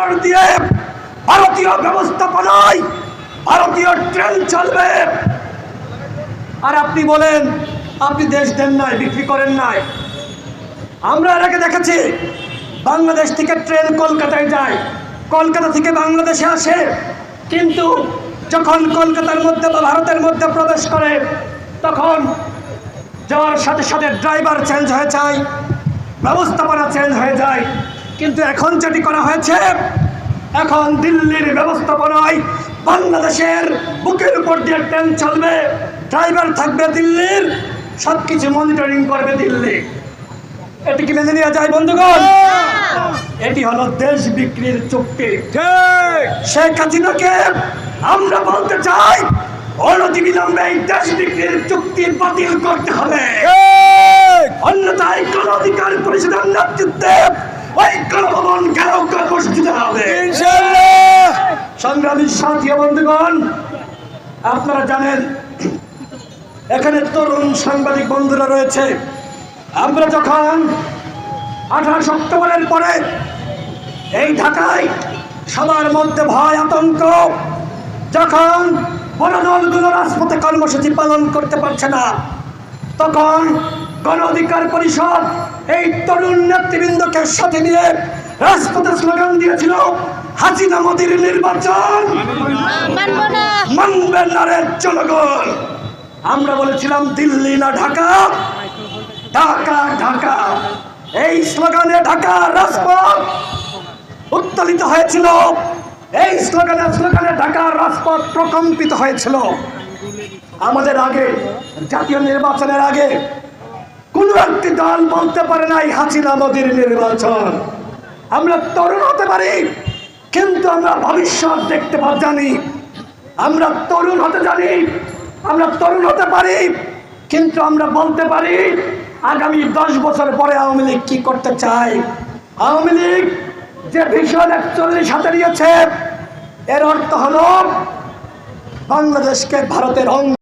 উপর দিয়ে ভারতীয় ব্যবস্থাপনায় ভারতীয় ট্রেন চলবে। আর আপনি বলেন, আপনি দেশ দেন নাই, বিক্রি করেন নাই। আমরা এর আগে দেখেছি, বাংলাদেশ থেকে ট্রেন কলকাতায় যায়। কলকাতা থেকে বাংলাদেশে আসে। কিন্তু যখন কলকাতার মধ্যে বা ভারতের মধ্যে প্রবেশ করে, তখন যাওয়ার সাথে সাথে ড্রাইভার চেঞ্জ হয়ে যায়, ব্যবস্থাপনা চেঞ্জ হয়ে যায়। কিন্তু এখন যেটি করা হয়েছে এখন দিল্লির ব্যবস্থাপনায় বাংলাদেশের বুকের উপর দিয়ে ট্রেন চলবে ড্রাইভার থাকবে দিল্লির সব কিছু মনিটরিং করবে দিল্লি। এটি কি মেনে নেওয়া যায় বন্ধুগণ? এটি হলো দেশ বিক্রির চুক্তি। শেখ হাসিনাকে আমরা বলতে চাই অনতি বিলম্বে এই দেশ বিক্রির চুক্তি বাতিল করতে হবে। অন্যথায় গণ অধিকার পরিষদের নেতৃত্বে হবে। সংগ্রামী সাথী বন্ধুগণ আপনারা জানেন এখানে তরুণ সাংবাদিক বন্ধুরা রয়েছে। আমরা যখন আঠাশ অক্টোবরের পরে এই ঢাকায় সবার মধ্যে ভয় আতঙ্ক যখন বড় দলগুলো রাজপথে কর্মসূচি পালন করতে পারছে না তখন গণ অধিকার পরিষদ এই তরুণ নেতৃবৃন্দকে সাথে নিয়ে রাজপথে স্লোগান দিয়েছিল হাসিনা মোদির নির্বাচন। মানবো না। মানবেন না রে জনগণ। আমরা বলেছিলাম দিল্লি না ঢাকা ঢাকা ঢাকা। এই স্লোগানে ঢাকা রাজপথ উত্তোলিত হয়েছিল। এই স্লোগানে স্লোগানে ঢাকা রাজপথ প্রকম্পিত হয়েছিল। আমাদের আগে জাতীয় নির্বাচনের আগে কোন একটি দল বলতে পারে নাই, হাসিনা মোদির নির্বাচন। আমরা তরুণ হতে পারি, কিন্তু আমরা ভবিষ্যৎ দেখতে জানি। আমরা তরুণ হতে জানি, আমরা তরুণ হতে পারি, কিন্তু আমরা বলতে পারি, আগামী দশ বছর পরে আওয়ামী লীগ কি করতে চায়? আওয়ামী লীগ যে ভীষণ একচল্লিশ হাতে নিয়েছে, এর অর্থ হলো বাংলাদেশকে ভারতের অঙ্গ